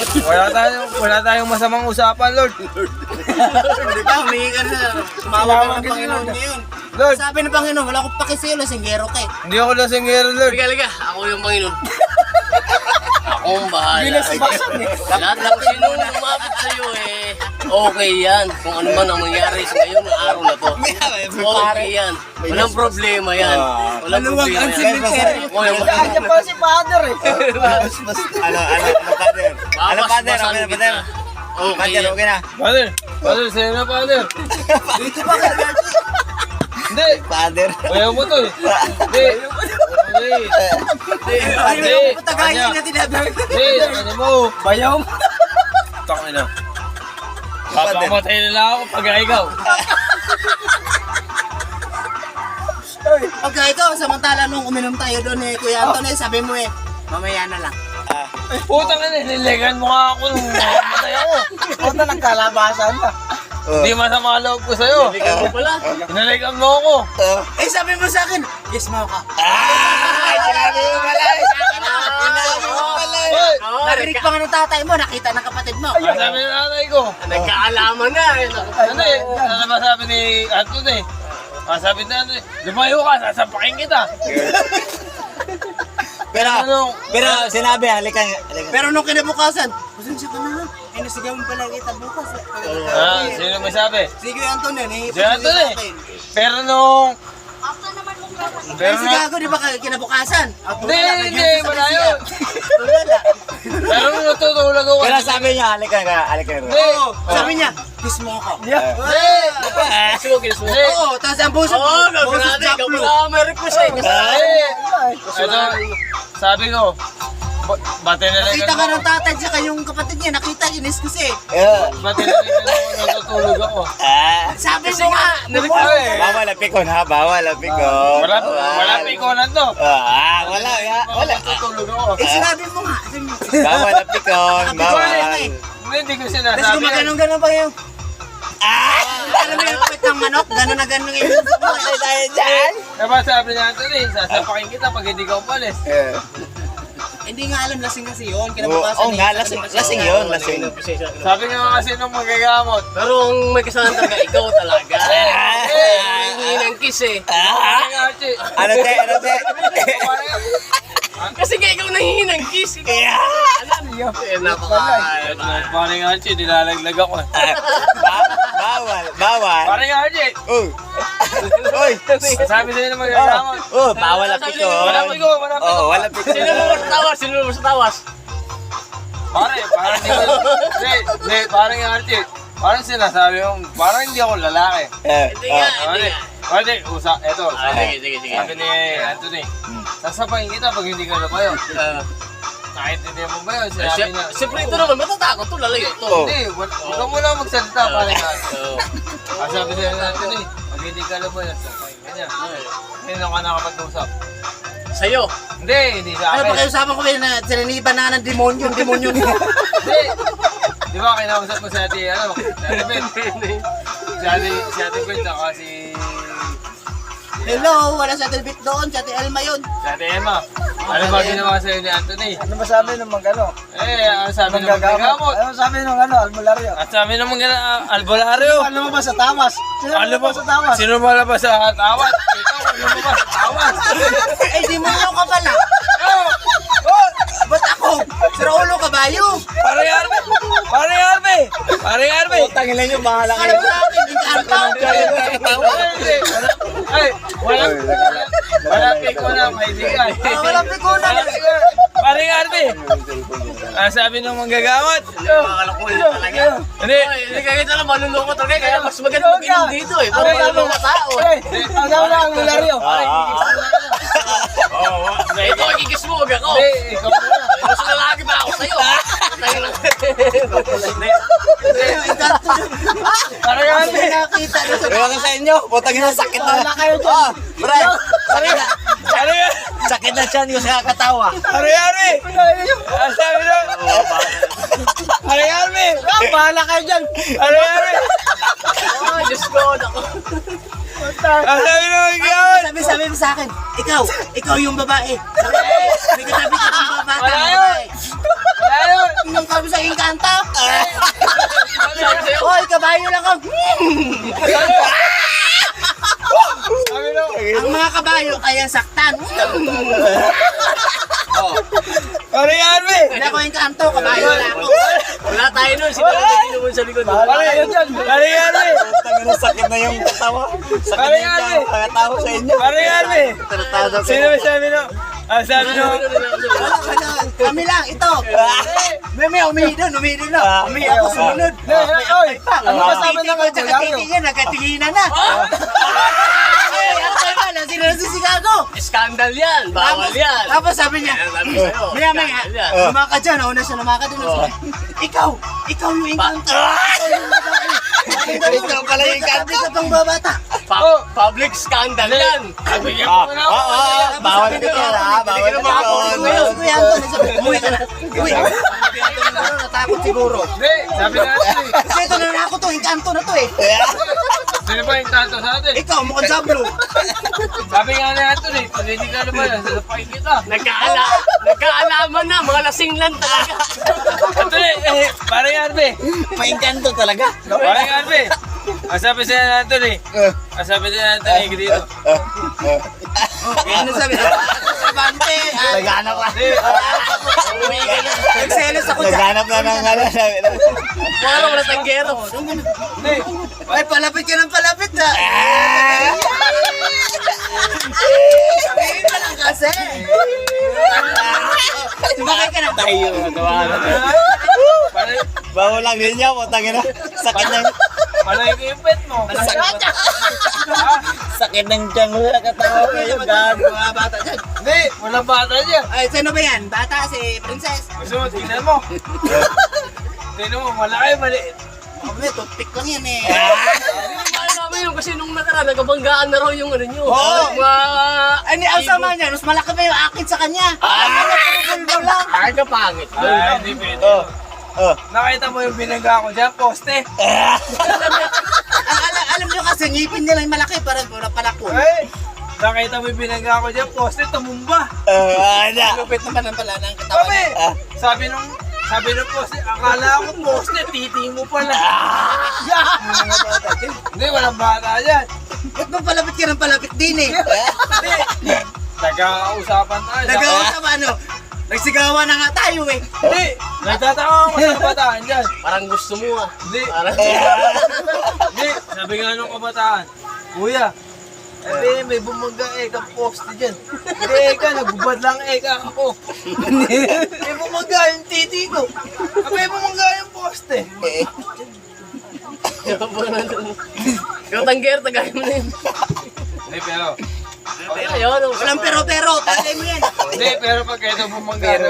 Wala tayong, wala tayong masamang usapan, Lord. Di ba, humingi ka na. Tumawag ka ng Panginoon ngayon. Lord, Sabi ng Panginoon, wala akong pakisayo, lasinggero ka eh. hindi ako lasinggero, Lord. Liga, liga. Ako yung Panginoon. Ako ang bahala. Lahat ng sino lumapit sa'yo eh. Okay yan. Kung ano man ang mangyari sa ngayon ng araw na to. Okay yan. Walang problema yan. Walang problema yan. Yung Kanya pa si Father eh. Ano, ano, ano, Father? Ano, Father? Na, Father? Okay Father, okay na. Father, Father, sa'yo na, Father. Dito pa ka, Hindi, Father. ayaw mo to eh. Hindi, hindi. Hindi, Patagayin kanya. na tinabi. Hindi, ano mo. Bayaw mo. Taka na. Papamatay nila ako pag ikaw. Pagka ikaw, samantala nung uminom tayo doon eh, Kuya Anton eh, sabi mo eh, mamaya na lang. Putang ina, nililegan mo nga ako nung matay ako. Punta ng kalabasan na. Hindi masama loob ko sa'yo. Liga mo pala. Inaligan mo ako. Eh, sabi mo sa akin, yes mo ka. Ay, sinabi mo pala. Sinabi Hoy! Narinig pa nga ng tatay mo, nakita ng kapatid mo. Ang sabi ng nanay ko. Nagkaalaman na eh. Ano eh, ano ba sabi ni Anton eh? Ah, sabi na ano eh, lumayo ka, sasapakin kita. Pero, Ano? pero sinabi, halika, halika. Pero nung kinabukasan, pasensya ka na. Eh, nasigawan pala kita bukas. Ah, sino may sabi? Si Kuya Anton eh, nahihipo Si Anton eh. Pero nung... Pero si. Gago, di ba kinabukasan? Ako Hindi, hindi, wala yun. Wala. Pero nung natutulog ako. Pero sabi niya, halika ka, halika ka. Hindi. Oo, sabi niya, kiss mo ako. Hindi. Gusto mo, gusto mo. Oo, tapos ang buso, Oo, oh, buso grabe. Jack Blue. pala may request eh. Sabi ko, bate na lang Nakita ka ng tatay tsaka yung kapatid niya, nakita, inis kasi. Yeah. Bate na lang ako, natutulog ako. Ah. Sabi mo nga, Eh, Bawal ang pikon ha, bawal ang pikon. Wala, wala pikonan to. Ah, wala, wala. Natutulog ako. eh sinabi mo nga. Bawal ang pikon, na bawal. eh. Hindi, ko Tapos sinasabi. gumaganon-ganon pa yung, Ah! alam mo yung pit ng manok, ganon na ganon yung Patay tayo dyan! Diba sabi niya Anthony, sasapakin kita pag hindi ka umalis. Eh. Hindi nga alam, lasing kasi yun. Oo Kinabukasan oh, nga, lasing, lasing yun, lasing. Sabi nga kasi nung magagamot. Pero ang may kasalanan talaga, ikaw talaga. Ah. Eh, Hingi ng kiss eh. Ah! Nga, Archie. Ano te, ano te? Kasi nga ikaw nanghingi ng kiss. Kaya, Eh, napaka... Paring Archie, nilalaglag ako. ba- bawal, bawal. Paring Archie, Uy! Uy! sabi sa'yo na magagamot. Oh, bawal ang pikon. Wala pikon, wala pikon. Oh, wala pikon. Sino mo sa tawas? Sino mo sa tawas? Pare, parang hindi ko... Hindi, hindi, paring Archie. Parang sinasabi mo, parang hindi ako lalaki. Eh, Hindi oh. nga, hindi nga. pare, usa, eto, Ah, sige, sige, sige. sabi ni Anthony, sasapakin kita pag hindi ka lumayo. Ah, Nakaintindihan mo ba yun? eh, Sinabi si- niya. Siyempre ito naman, matatakot to, lalayo to. Oh. Hindi, wag wag mo lang magsalita, paring Archie. Oo. Ah, sabi sa'yo ni Anthony, pag hindi ka lumayo, sasapakin ka niya. Hindi ka nakapag-usap. Sa'yo. Hindi, hindi sa Ano akin. pa kayo usapan ko kayo na sinaniban na ng demonyo, yung demonyo niya. Hindi. Di ba kinausap mo si ate, ano, si ate Ben? Si ate, si ate Ben, saka si... Hello, wala sa Delbit doon, sa Ate Elma yun. Si ate Emma. Ano ba ginawa sa'yo ni Anthony? Ano ba sabi ng mga ano? Eh, ano sabi ng magagamot? Ano sabi ng ano? Albularyo. At sabi ng mga albularyo. Ano mo ba sa tamas? Sino Ano ba ba sa tamas? Sino ba labas sa tawat? Ikaw, ano ba ba sa tawat? Eh, demonyo ka pala. Oh! Oh, ba't ako? Sira ulo kabayo. Pare Arbe! Pare Arbe! Pare Arbe! Tangin lang yung bahala Kala mo sa akin, inkanto. Hindi, wala- Ay, wala, na, kaibigan. Ah, walang pikunan. Pare Arbe! Ah, sabi ng manggagamot. Makakalakuhin talaga. Hindi, Hindi kaya kita lang malulungkot talaga. Kaya mas maganda mag-inom dito eh. Para Ano sabi? malulungkot mga tao. Eh, ang sabi ng albularyo. Oo, hindi, Ikaw ang kikis mo, huwag ako. hindi, ikaw muna. Mas lalaki ba ako sa'yo? Lang. Pare Arbe! Nakita na Ewan ko sa inyo, putang ina, sakit na. Wala kayo dyan. Ah, Brad, sakit na. Pare Arbe! Sakit na siya, hindi ko siya kakatawa. Pare Arbe! Ah, sabi ng... Pare Arbe! Ah, bahala kayo dyan. Pare Arbe! Oh, Diyos ko, naku. Ah, sabi ng manggagamot. Sabi, sabi mo sa akin, ikaw, ikaw yung babae. Sabi, may katabi ka ng babae. Wala yun. Wala yun! Nung sabi sa akin, sa'yo, Hoy, kabayo lang ako. Ang mga kabayo kaya saktan. Ano yan, be? Hindi ako yung kanto, kabayo lang ako. Wala tayo nun. Sino na naginuman sa likod? Pare, Ano yan, be? Tangin sakit na yung katawa. Sakit na yan, yung katawa sa inyo. Pare yan, be. Sino sabi no? Ah, sabi no. Wala. Kami lang, ito. May may umihi doon, umihi doon na. Umihi ako sumunod. Oy, Ano ba sabi ng mga Titi niya, nagkatinginan na. Ay, ang tayo na, sino na si Chicago? Skandal yan. Bawal yan. Tapos sabi niya. Maya maya, skandal yan. lumakad siya, nauna siya lumakad doon. Sabi, Ikaw, ikaw yung engkanto. Ikaw pala yung Sabi sa pang babata. Pa- public scandal yan. Sabi niya, Ah, oo, oo. Bawal ka ha? Bawal ka yan. kuya Anton, umuwi ka na. Uwi. Natakot siguro. Hindi, sabi nga natin eh. Kasi ito na na ako to, engkanto na to eh. Sino ba yung tanto sa atin? Ikaw, mukhang sablo. Sabi nga eh, pag hindi ka naman, sasapain kita. Nagkaala, nagkaalaman na, mga lasing lang talaga. Ito eh, eh, parang yan, be. Paingkanto talaga. Parang yan, be. Ang sabi sa'yo natin eh. Ang sabi sa'yo natin eh, dito. Ano sabi? Sabante. ah, Naghanap ka. Hindi, Nagselos ako dyan. Naghanap na ng ano. sabi na. Wala wala tanggero. hindi. Ay, palapit ka ng palapit ha. Sabihin ka lang kasi. Sumakay ka na. Tayo. Bawal lang din niya. Putangin na. Sakit ng, malay ko yung pet mo. sakit ng tiyan mo sa katawa ko. Yung gago. Mga bata dyan. Hindi, walang bata dyan. Ay, sino ba yan? Bata si Princess. Gusto mo, tingnan mo. Tingnan mo, malaki, maliit. Kami, toothpick lang yan eh. Namin yun kasi nung nakaraan, nagabanggaan na raw yung ano nyo. Oo. Mga... Ay, ni ang sama niya, mas malaki pa yung akin sa kanya. Ano, puro bulbo lang. Ay, kapangit. Ay, hindi pwede. Oh. Nakita mo yung binangga ko dyan, poste. Alam, alam nyo kasi, ngipin nila yung malaki, parang pura palakon. Ay, nakita mo yung binangga ko dyan, poste, tumumba. Ah, ano? Lupit naman ang pala ng katawan Sabi. Ah. sabi nung, sabi nung poste, akala ko poste, titi mo pala. Hindi, walang bata dyan. Ba't mo palapit ka ng palapit din eh? Hindi. Nagkakausapan tayo. Nagawa ka ano? Nagsigawan na nga tayo eh. Hindi. Nagtataka ako sa kabataan dyan. Parang gusto mo ah. Hindi. Parang... Hindi. Sabi nga nung kabataan, Kuya, eh, may bumangga eka poste dyan. Hindi eka, nagbubad lang eka ako. may bumangga yung titi ko. Ah, May bumangga yung poste. Yung tanggero, tagay mo na yun. Hindi, pero, Ayun, oh. Walang pero-pero, tatay mo yan. hindi, pero pag ito bumangga na,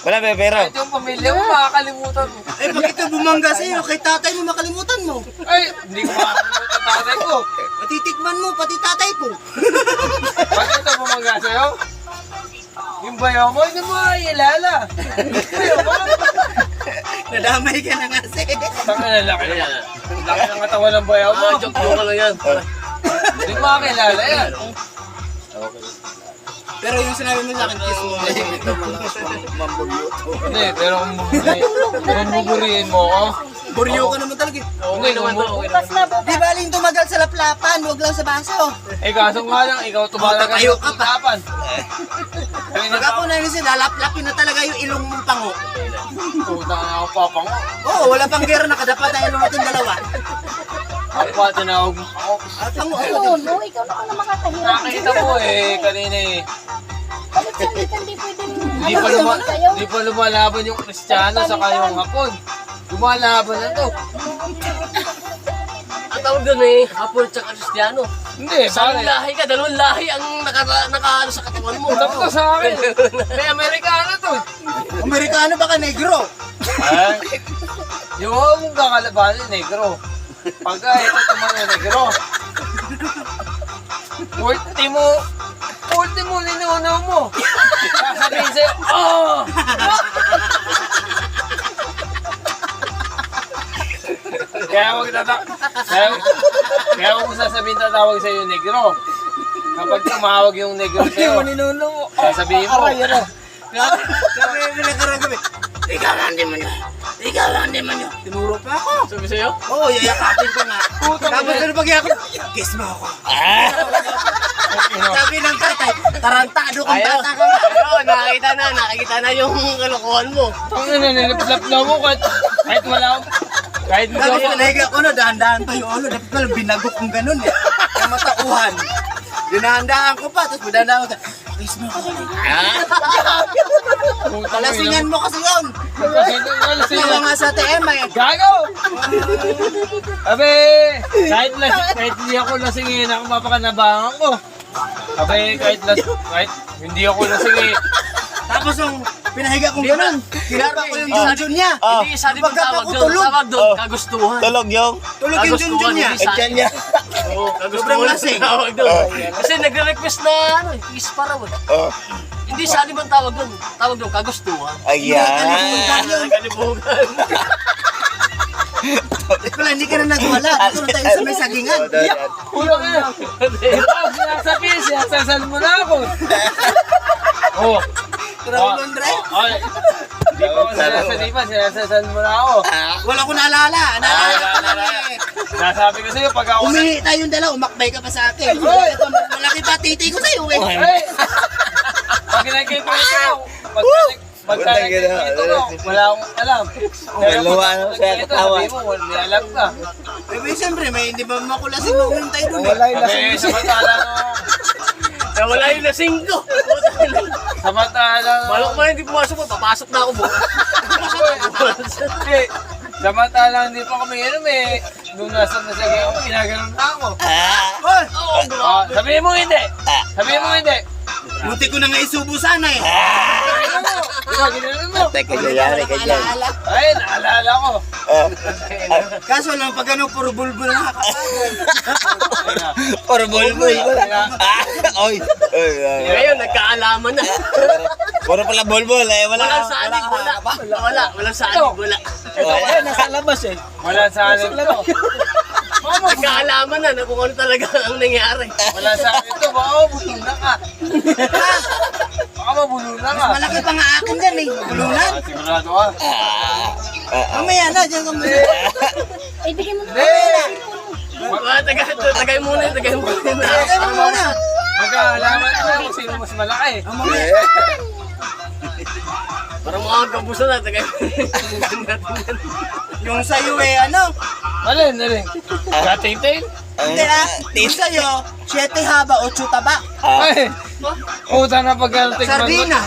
Wala, be, pero. kahit yung pamilya mo, makakalimutan mo. Eh, pag ito bumangga sa'yo, kay tatay mo makalimutan mo. Ay, hindi ko makakalimutan tatay ko. Matitikman mo, pati tatay ko. Pag ito bumangga sa'yo, yung bayaw mo, hindi mo mailala. Bayaw mo, Nadamay ka na nga sa'yo. Tanga na laki na. Laki ng katawan ng bayaw mo. Ah, joke mo ka lang yan. Hindi mo makakilala yan. Pero yung sinabi mo sa akin, kiss mo. Ito malakas. Hindi, pero kung kung buburiin mo ako, Buryo ka naman talaga. eh. Okay naman to, okay naman to. Di baling tumagal sa laplapan, huwag lang sa baso. eh kaso nga lang, ikaw tumalaga Tayo sa ka pa. tutapan. Kaya Pag ako na yun sila, laplapin na talaga yung ilong mong pango. puta na ako papango. Oo, wala pang gero, nakadapat ang ilong natin dalawa. Ako pa tinawag mo ako. At pango, Ano, ano? no? Ikaw na ka na makakahirap. Nakita mo eh, kanina eh. Palit-salit, hindi pwede Hindi pa, luma, di pa lumalaban yung Kristiyano sa kayong hapon. Lumalaban na to. Ang tawag doon eh, Apple tsaka Kristiyano. Hindi, Isang pare. lahi ka, dalawang lahi ang naka, naka ano sa katawan mo. Tapos ka sa akin. May Amerikano to. eh. Amerikano ba ka negro? Ay, yung kakalabanin, negro. Pagka ito tumano, negro. Ulti mo, ulti mo, linunaw mo. Sasabihin sa'yo, oh! Kaya huwag tata... Kaya, kaya huwag mo sasabihin tatawag sa'yo, negro. Kapag tumawag yung negro sa'yo, Ninuno mo. sasabihin mo, Sabi mo nakarang gabi. Ikaw na, hindi mo na. Ikaw ang demonyo. Tinuro pa ako. Sabi sa'yo? Oo, oh, yayakapin ko nga. Tapos ano pag ako, kiss mo ako. Sabi ng tatay, tarantado kang Ayaw. bata ka. Ayun, nakakita na, nakikita na yung kalokohan mo. Ang ina, niliplap na mo kahit, kahit wala akong, kahit hindi Tapos ako, talaga ko na, dahan-dahan pa yung ulo. Dapat pala binagok kong ganun eh. Yung matauhan. Dinahandaan ko pa, tapos dahan-dahan ko. Kiss mo ako. Lasingan mo kasi yun. Lasingan. nga sa TM eh. Gago! Abe, kahit, las, kahit hindi ako lasingin, ako mapakanabangan ko. Abe, kahit, las, kahit hindi ako lasingin, Tapos yung pinahiga kong ganun. Kinapa ko yung junjun niya. Hindi, isa din bang Pagka tawag doon? Tawag doon, kagustuhan. Tulog yung. Tulog yung junjun niya. hindi sa- Diyan niya. Oo, Sobrang kagustuhan. lasing. Tawag doon. Kasi nagre-request na, ano, kiss pa raw. eh. Oh. Hindi sa bang tawag doon? Tawag doon, kagustuhan. Ayan. Kalibugan. Wala, hindi ka na nagwala. Dito na tayo sa may sagingan. kulang na. Ito, sinasabi, sinasasal mo na ako. Oh. Raulon drive. Hindi sinasalipan, sinasasal mo na ako. Wala ko naalala. Naalala ko Ah, lang eh. Nasabi ko sa'yo, pag ako Umihi tayong dalawa, umakbay ka pa sa akin. Ito, malaki pa titi ko sa'yo eh. Pag nakikita ko ito, pag pag nakikita ko, wala akong alam. Dalawa na siya katawa. may alam ka. Eh, siyempre, may hindi ba makulasin mo yung tayo eh. Wala yung lasing. Sabi, samantala nung, Nawala yung lasing ko. samantala Balok mo hindi pumasok mo, papasok na ako bukas. Hindi. Samantala hindi pa kami inom eh. Nung nasa nasa ako, ginaganon na ako. Hoy, Ah, sabihin mo hindi. Sabihin mo hindi. buti ko na nga isubo sana eh. Ikaw, ginaganon mo. Teka, yayari ka dyan. Ay, naalala ko. Ah. Kaso lang, pag ano, puro bulbul na nakakapagod. Puro bulbul. Ah, Oy. Oy, oy. Ngayon, nagkaalaman na. Puro pala bulbul. Eh, wala. Walang sanig, wala. Wala, walang sanig, wala. Eh, nasa labas eh. Wala sa to. Nagkaalaman na na kung ano talaga ang nangyari. Wala sa akin to. Baka mabulol na ka. Malaki pa nga akin dyan eh. Bulunan. Ah, Sigurado ka. Ah, ah. Mamaya na, dyan ka muna. Eh, bigyan mo na. Ah, Tagay, tagay muna, tagay muna. Tagay mo muna. Magkaalaman na kung sino mas malaki. Ah, mamaya. Parang mga kabuso na, tagay Yung sa'yo eh, ano? Alin, alin. Gating tail? Hindi ah. Yung sa'yo, 7 haba, 8 taba. Ay. Puta na pagka natikman mo.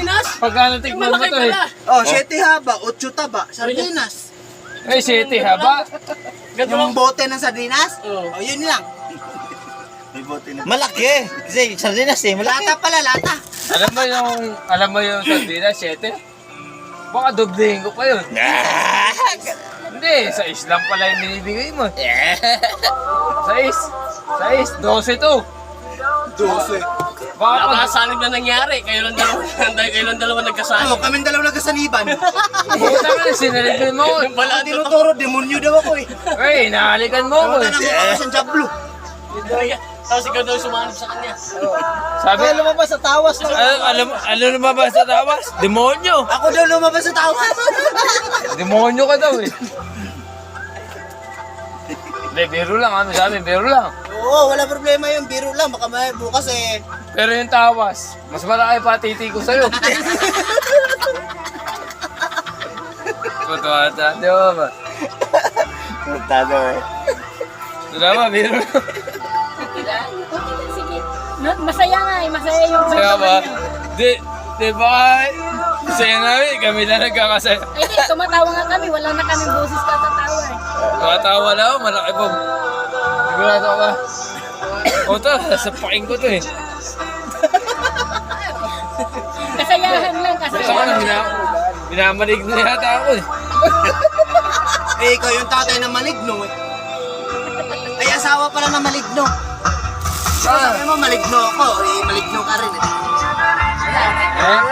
Sardinas. Pagka natikman mo Malaki to eh. pala. Oh, 7 haba, 8 taba. Sardinas. Ay, city haba. Yung bote ng sardinas? Oo. Oh, yun lang. Malaki. Kasi sardinas eh. Malaki. Lata pala, lata. Alam mo yung, alam mo yung sardina, 7? Baka doblehin ko pa yun. Ah, Hindi, sa Islam pala yung binibigay mo. Sa is, sa is, 12 to. 12. Baka pag, Nakasalig na nangyari. Kayo lang dalawa, kayo lang dalawa Oh, nagkasalig. kaming dalawa nagkasaniban. puta ka na, sinalipin mo ko. Yung pala, Ang tinuturo, demonyo daw ako eh. Ay, nahalikan mo ko Tawagan eh. ako ako sa jablo. Tapos ikaw daw sumanib sa kanya. Sabi, Kaya lumabas sa tawas lang. ano, alam, ano naman ba sa tawas? Demonyo. Ako daw lumabas sa tawas. Demonyo ka daw eh. Hindi, biro lang. Ano sabi? Biro lang. Oo, wala problema yun. Biro lang. Baka may bukas eh. Pero yung tawas, mas malaki pa titi ko sa'yo. Totoo ata. Di ba ba? Tado eh. Ba? Biro sige. Na, masaya nga eh, masaya yung Kaya ba? Di, di ba? Saya namin, kami na nagkakasaya. Ay, di, tumatawa nga kami, wala na kami boses katatawa eh. Nakatawa na ako, malaki po. Sigurado ka ba? O to, sasapakin ko to eh. Kasayahan lang, Basta ka na, kasayahan. bina, binamalig na yata ako eh. Eh, ikaw yung tatay na maligno eh. Ay, asawa pala na maligno. So, sabi mo, maligno ako. Eh, maligno ka rin eh. Eh?